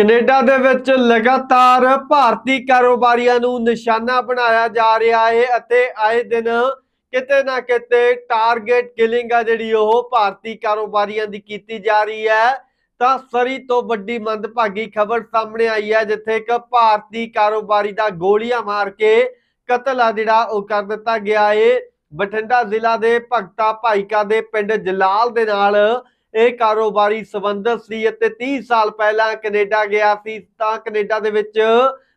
Canada ਦੇ ਵਿੱਚ ਲਗਾਤਾਰ ਭਾਰਤੀ ਕਾਰੋਬਾਰੀਆਂ ਨੂੰ ਨਿਸ਼ਾਨਾ ਬਣਾਇਆ ਜਾ ਰਿਹਾ ਹੈ ਅਤੇ ਆਏ ਦਿਨ ਕਿਤੇ ਨਾ ਕਿਤੇ ਟਾਰਗੇਟ ਕਿਲਿੰਗ ਆ ਜਿਹੜੀ ਉਹ ਭਾਰਤੀ ਕਾਰੋਬਾਰੀਆਂ ਦੀ ਕੀਤੀ ਜਾ ਰਹੀ ਹੈ। ਤਾਂ ਸਰੀ ਤੋਂ ਵੱਡੀ ਮੰਦਭਾਗੀ ਖਬਰ ਸਾਹਮਣੇ ਆਈ ਹੈ, ਜਿੱਥੇ ਇੱਕ ਭਾਰਤੀ ਕਾਰੋਬਾਰੀ ਦਾ ਗੋਲੀਆਂ ਮਾਰ ਕੇ ਕਤਲ ਆ ਜਿਹੜਾ ਉਹ ਕਰ ਦਿੱਤਾ ਗਿਆ ਹੈ ਬਠਿੰਡਾ ਜ਼ਿਲ੍ਹਾ ਦੇ ਭਗਤਾ ਭਾਈਕਾ ਦੇ ਪਿੰਡ ਜਲਾਲ ਦੇ ਨਾਲ ਇਹ ਕਾਰੋਬਾਰੀ ਸੰਬੰਧਤ ਸੀ ਅਤੇ 30 ਸਾਲ ਪਹਿਲਾਂ ਕੈਨੇਡਾ ਗਿਆ ਸੀ, ਤਾਂ ਕੈਨੇਡਾ ਦੇ ਵਿੱਚ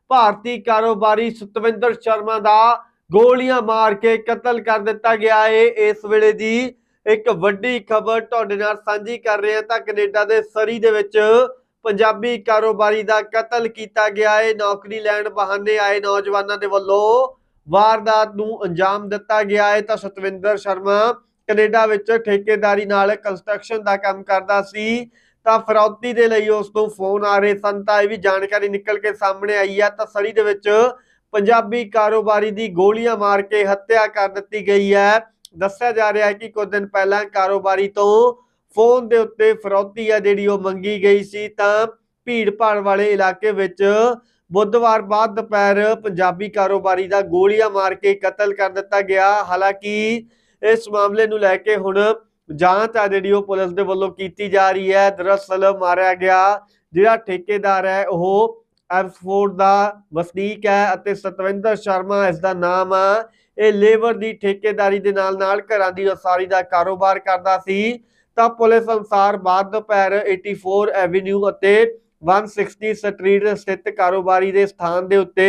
ਭਾਰਤੀ ਕਾਰੋਬਾਰੀ ਸਤਵਿੰਦਰ ਸ਼ਰਮਾ ਦਾ ਗੋਲੀਆਂ ਮਾਰ ਕੇ ਕਤਲ ਕਰ ਦਿੱਤਾ ਗਿਆ ਹੈ ਇਸ ਵੇਲੇ ਦੀ ਇੱਕ ਵੱਡੀ ਖਬਰ ਤੁਹਾਡੇ ਨਾਲ ਸਾਂਝੀ ਕਰ ਰਹੇ ਹਾਂ ਤਾਂ ਕੈਨੇਡਾ ਦੇ ਸਰੀ ਦੇ ਵਿੱਚ ਪੰਜਾਬੀ ਕਾਰੋਬਾਰੀ ਦਾ ਕਤਲ ਕੀਤਾ ਗਿਆ ਹੈ ਨੌਕਰੀ ਲੈਣ ਬਹਾਨੇ ਆਏ ਨੌਜਵਾਨਾਂ ਦੇ ਵੱਲੋਂ ਵਾਰਦਾਤ ਨੂੰ ਅੰਜਾਮ ਦਿੱਤਾ ਗਿਆ ਹੈ ਤਾਂ ਸਤਵਿੰਦਰ ਸ਼ਰਮਾ ਕੈਨੇਡਾ ਵਿੱਚ ਠੇਕੇਦਾਰੀ ਨਾਲ ਕੰਸਟਰਕਸ਼ਨ ਦਾ ਕੰਮ ਕਰਦਾ ਸੀ, ਤਾਂ ਫਰੌਤੀ ਦੇ ਲਈ ਉਸ ਤੋਂ ਫੋਨ ਆ ਰਹੇ ਸਨ, ਤਾਂ ਇਹ ਵੀ ਜਾਣਕਾਰੀ ਨਿਕਲ ਕੇ ਸਾਹਮਣੇ ਆਈ ਹੈ ਤਾਂ ਸਰੀ ਦੇ ਵਿੱਚ ਪੰਜਾਬੀ ਕਾਰੋਬਾਰੀ ਦੀ ਗੋਲੀਆਂ ਮਾਰ ਕੇ ਹੱਤਿਆ ਕਰ ਦਿੱਤੀ ਗਈ ਹੈ। ਦੱਸਿਆ ਜਾ ਰਿਹਾ ਹੈ ਕਿ ਕੁਝ ਦਿਨ ਪਹਿਲਾਂ ਕਾਰੋਬਾਰੀ ਤੋਂ ਫੋਨ ਦੇ ਉੱਤੇ ਫਰੌਤੀ ਆ ਜਿਹੜੀ ਉਹ ਮੰਗੀ ਗਈ ਸੀ, ਤਾਂ ਭੀੜ ਭਾੜ ਵਾਲੇ ਇਲਾਕੇ ਵਿੱਚ ਬੁੱਧਵਾਰ ਬਾਅਦ ਦੁਪਹਿਰ ਪੰਜਾਬੀ ਕਾਰੋਬਾਰੀ ਦਾ ਗੋਲੀਆਂ ਮਾਰ ਕੇ ਕਤਲ ਕਰ ਦਿੱਤਾ ਗਿਆ। ਹਾਲਾਂਕਿ ਇਸ ਮਾਮਲੇ ਨੂੰ ਲੈ ਕੇ ਹੁਣ ਜਾਂਚ ਆ ਜਿਹੜੀ ਉਹ ਪੁਲਿਸ ਦੇ ਵੱਲੋਂ ਕੀਤੀ ਜਾ ਰਹੀ ਹੈ। ਦਰਅਸਲ ਮਾਰਿਆ ਗਿਆ ਜਿਹੜਾ ਠੇਕੇਦਾਰ ਹੈ, ਉਹ ਐਫਸਫੋਰਡ ਦਾ ਵਸਨੀਕ ਹੈ ਅਤੇ ਸਤਵਿੰਦਰ ਸ਼ਰਮਾ ਇਸ ਦਾ ਨਾਮ ਆ। ਇਹ ਲੇਬਰ ਦੀ ਠੇਕੇਦਾਰੀ ਦੇ ਨਾਲ ਨਾਲ ਘਰਾਂ ਦੀ ਉਸਾਰੀ ਦਾ ਕਾਰੋਬਾਰ ਕਰਦਾ ਸੀ। ਤਾਂ ਪੁਲਿਸ ਅਨੁਸਾਰ ਬਾਅਦ ਦੁਪਹਿਰ 84 ਐਵਨਿਊ ਅਤੇ 160 ਸਟਰੀਟ ਸਥਿਤ ਕਾਰੋਬਾਰੀ ਦੇ ਸਥਾਨ ਦੇ ਉੱਤੇ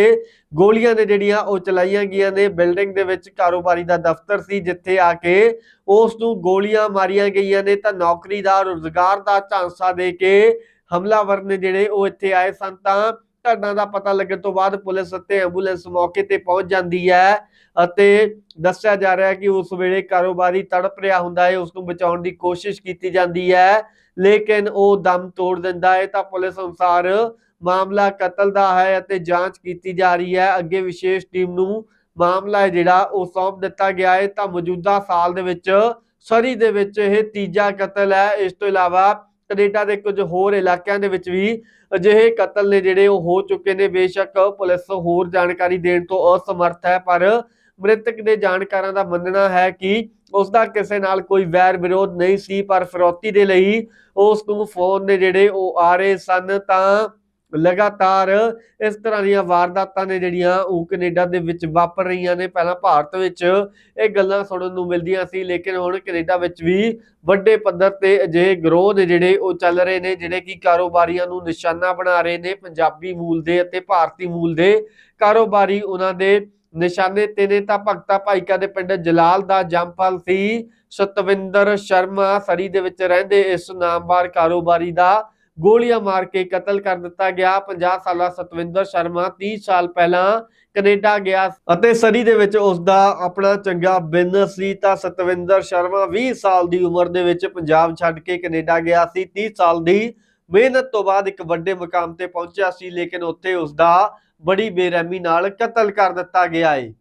ਗੋਲੀਆਂ ਨੇ ਜਿਹੜੀਆਂ ਉਹ ਚਲਾਈਆਂ ਗਈਆਂ ਨੇ। ਬਿਲਡਿੰਗ ਦੇ ਵਿੱਚ ਕਾਰੋਬਾਰੀ ਦਾ ਦਫ਼ਤਰ ਸੀ, ਜਿੱਥੇ ਆ ਕੇ ਉਸ ਨੂੰ ਗੋਲੀਆਂ ਮਾਰੀਆਂ ਗਈਆਂ ਨੇ। ਤਾਂ ਨੌਕਰੀ ਦਾ, ਰੋਜ਼ਗਾਰ ਦਾ ਝਾਂਸਾ ਦੇ ਕੇ ਹਮਲਾਵਰ ਨੇ ਜਿਹੜੇ ਉਹ ਇੱਥੇ ਆਏ ਸਨ। ਤਾਂ ਘਟਨਾ ਦਾ ਪਤਾ ਲੱਗਣ ਤੋਂ ਬਾਅਦ ਪੁਲਿਸ ਅਤੇ ਐਂਬੂਲੈਂਸ ਮੌਕੇ ਤੇ ਪਹੁੰਚ ਜਾਂਦੀ ਹੈ ਅਤੇ ਦੱਸਿਆ ਜਾ ਰਿਹਾ ਹੈ ਕਿ ਉਸ ਵੇਲੇ ਕਾਰੋਬਾਰੀ ਤੜਪ ਰਿਹਾ ਹੁੰਦਾ ਹੈ, ਉਸ ਨੂੰ ਬਚਾਉਣ ਦੀ ਕੋਸ਼ਿਸ਼ ਕੀਤੀ ਜਾਂਦੀ ਹੈ, ਲੇਕਿਨ ਉਹ ਦਮ ਤੋੜ ਦਿੰਦਾ ਹੈ। ਤਾਂ ਪੁਲਿਸ ਅਨੁਸਾਰ ਮਾਮਲਾ ਕਤਲ ਦਾ ਹੈ ਅਤੇ ਜਾਂਚ ਕੀਤੀ ਜਾ ਰਹੀ ਹੈ। ਅੱਗੇ ਵਿਸ਼ੇਸ਼ ਟੀਮ ਨੂੰ ਮਾਮਲਾ ਹੈ ਜਿਹੜਾ ਉਹ ਸੌਂਪ ਦਿੱਤਾ ਗਿਆ ਹੈ। ਤਾਂ ਮੌਜੂਦਾ ਸਾਲ ਦੇ ਵਿੱਚ ਸਰੀ ਦੇ ਵਿੱਚ ਇਹ ਤੀਜਾ ਕਤਲ ਹੈ। ਇਸ ਤੋਂ ਇਲਾਵਾ ਕੈਨੇਡਾ ਦੇ ਕੁਝ ਹੋਰ ਇਲਾਕਿਆਂ ਦੇ ਵਿੱਚ ਵੀ ਅਜਿਹੇ ਕਤਲ ਨੇ ਜਿਹੜੇ ਉਹ ਹੋ ਚੁੱਕੇ ਨੇ। ਬੇਸ਼ੱਕ ਪੁਲਿਸ ਹੋਰ ਜਾਣਕਾਰੀ ਦੇਣ ਤੋਂ ਅਸਮਰਥ ਹੈ, ਪਰ ਮ੍ਰਿਤਕ ਦੇ ਜਾਣਕਾਰਾਂ ਦਾ ਮੰਨਣਾ ਹੈ ਕਿ ਉਸ ਦਾ ਕਿਸੇ ਨਾਲ ਕੋਈ ਵੈਰ ਵਿਰੋਧ ਨਹੀਂ ਸੀ, ਪਰ ਫਿਰੌਤੀ ਦੇ ਲਈ ਉਸ ਨੂੰ ਫੋਨ ਨੇ ਜਿਹੜੇ ਉਹ ਆ ਰਹੇ ਸਨ ਤਾਂ ਲਗਾਤਾਰ ਇਸ ਤਰ੍ਹਾਂ ਦੀਆਂ ਵਾਰਦਾਤਾਂ ਨੇ ਜਿਹੜੀਆਂ ਉਹ ਕੈਨੇਡਾ ਦੇ ਵਿੱਚ ਵਾਪਰ ਰਹੀਆਂ ਨੇ। ਪਹਿਲਾਂ ਭਾਰਤ ਵਿੱਚ ਇਹ ਗੱਲਾਂ ਸੁਣਨ ਨੂੰ ਮਿਲਦੀਆਂ ਸੀ, ਲੇਕਿਨ ਹੁਣ ਕੈਨੇਡਾ ਵਿੱਚ ਵੀ ਵੱਡੇ ਪੱਧਰ ਤੇ ਅਜਿਹੇ ਗਰੋਹ ਨੇ ਜਿਹੜੇ ਉਹ ਚੱਲ ਰਹੇ ਨੇ, ਜਿਹੜੇ ਕਿ ਕਾਰੋਬਾਰੀਆਂ ਨੂੰ ਨਿਸ਼ਾਨਾ ਬਣਾ ਰਹੇ ਨੇ ਪੰਜਾਬੀ ਮੂਲ ਦੇ ਅਤੇ ਭਾਰਤੀ ਮੂਲ ਦੇ ਕਾਰੋਬਾਰੀ ਉਹਨਾਂ ਦੇ ਨਿਸ਼ਾਨੇ ਤੇ ਨੇ। ਤਾਂ ਭਗਤਾ ਭਾਈਕਾ ਦੇ ਪਿੰਡ ਜਲਾਲ ਦਾ ਜੰਪਲ ਸੀ। ਸਤਵਿੰਦਰ ਸ਼ਰਮਾ ਸਰੀ ਦੇ ਵਿੱਚ ਰਹਿੰਦੇ ਇਸ ਨਾਮਵਾਰ ਕਾਰੋਬਾਰੀ ਦਾ ਗੋਲੀਆਂ ਮਾਰ ਕੇ ਕਤਲ ਕਰ ਦਿੱਤਾ ਗਿਆ। 50 ਸਾਲਾ ਸਤਵਿੰਦਰ ਸ਼ਰਮਾ 30 ਸਾਲ ਪਹਿਲਾਂ ਕੈਨੇਡਾ ਗਿਆ। ਅਤੇ ਸਰੀ ਦੇ ਵਿੱਚ ਉਸ ਦਾ ਆਪਣਾ ਚੰਗਾ ਬਿਜ਼ਨਸ ਸੀ ਤਾਂ ਸਤਵਿੰਦਰ ਸ਼ਰਮਾ 20 ਸਾਲ ਦੀ ਉਮਰ ਦੇ ਵਿੱਚ ਪੰਜਾਬ ਛੱਡ ਕੇ ਕੈਨੇਡਾ ਗਿਆ ਸੀ। 30 ਸਾਲ ਦੀ ਮਿਹਨਤ ਤੋਂ ਬਾਅਦ ਇੱਕ ਵੱਡੇ ਮੁਕਾਮ ਤੇ ਪਹੁੰਚਿਆ ਸੀ, ਲੇਕਿਨ ਉੱਥੇ ਉਸ ਦਾ ਬੜੀ ਬੇਰਹਿਮੀ ਨਾਲ ਕਤਲ ਕਰ ਦਿੱਤਾ ਗਿਆ ਹੈ